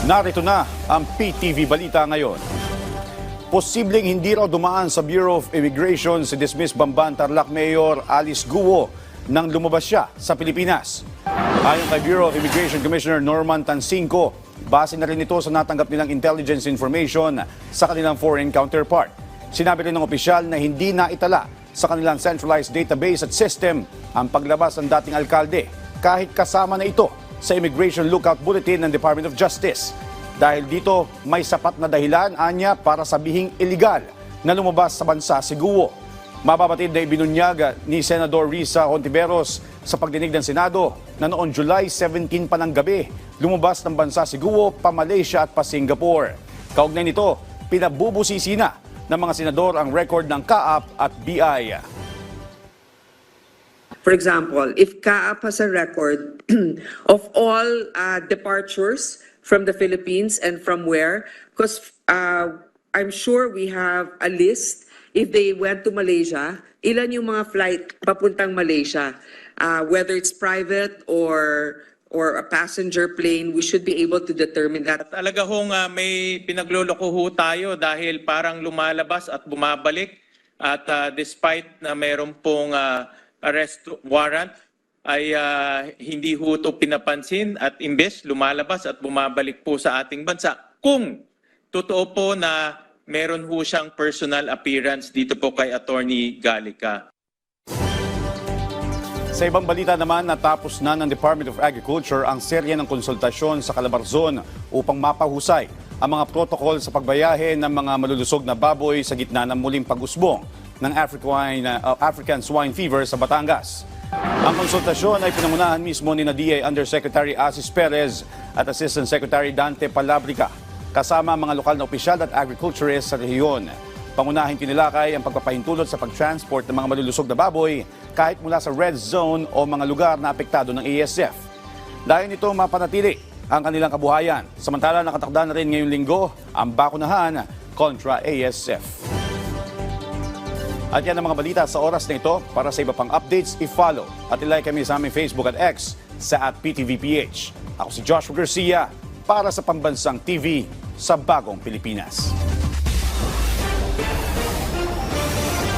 Narito na ang PTV Balita ngayon. Posibleng hindi raw dumaan sa Bureau of Immigration si dismiss Bamban Tarlac Mayor Alice Guo nang lumabas siya sa Pilipinas. Ayon kay Bureau of Immigration Commissioner Norman Tansinco, base na rin ito sa natanggap nilang intelligence information sa kanilang foreign counterpart. Sinabi rin ng opisyal na hindi na itala sa kanilang centralized database at system ang paglabas ng dating alkalde kahit kasama na ito sa Immigration Lookout Bulletin ng Department of Justice. Dahil dito may sapat na dahilan anya para sabihing illegal na lumabas sa bansa si Guo. Mababatid na ibinunyag ni Senador Risa Hontiveros sa pagdinig ng Senado na noong July 17 pa ng gabi, lumabas ng bansa si Guo pa Malaysia at pa Singapore. Kaugnay nito, pinabubusisi na ng mga senador ang record ng CAAP at BI. For example, if CAAP has a record of all uh, departures from the Philippines and from where, because uh, I'm sure we have a list if they went to Malaysia, ilan yung mga flight papuntang Malaysia, uh, whether it's private or or a passenger plane, we should be able to determine that. Talaga hong ah, may pinagluloko ho tayo dahil parang lumalabas at bumabalik at ah, despite na meron pong ah, arrest warrant ay ah, hindi ho ito pinapansin at imbes lumalabas at bumabalik po sa ating bansa. Kung totoo po na meron ho siyang personal appearance dito po kay Attorney Gallica. Sa ibang balita naman, natapos na ng Department of Agriculture ang serye ng konsultasyon sa Calabarzon upang mapahusay ang mga protocol sa pagbayahe ng mga malulusog na baboy sa gitna ng muling pag-usbong ng African, uh, African swine fever sa Batangas. Ang konsultasyon ay pinangunahan mismo ni DA Undersecretary Asis Perez at Assistant Secretary Dante Palabrica kasama mga lokal na opisyal at agriculturists sa rehiyon. Pangunahing tinilakay ang pagpapahintulot sa pag-transport ng mga malulusog na baboy kahit mula sa red zone o mga lugar na apektado ng ASF. Dahil nito mapanatili ang kanilang kabuhayan. Samantala nakatakda na rin ngayong linggo ang bakunahan kontra ASF. At yan ang mga balita sa oras na ito. Para sa iba pang updates, i-follow at i-like kami sa aming Facebook at X sa at PTVPH. Ako si Joshua Garcia para sa Pambansang TV sa Bagong Pilipinas.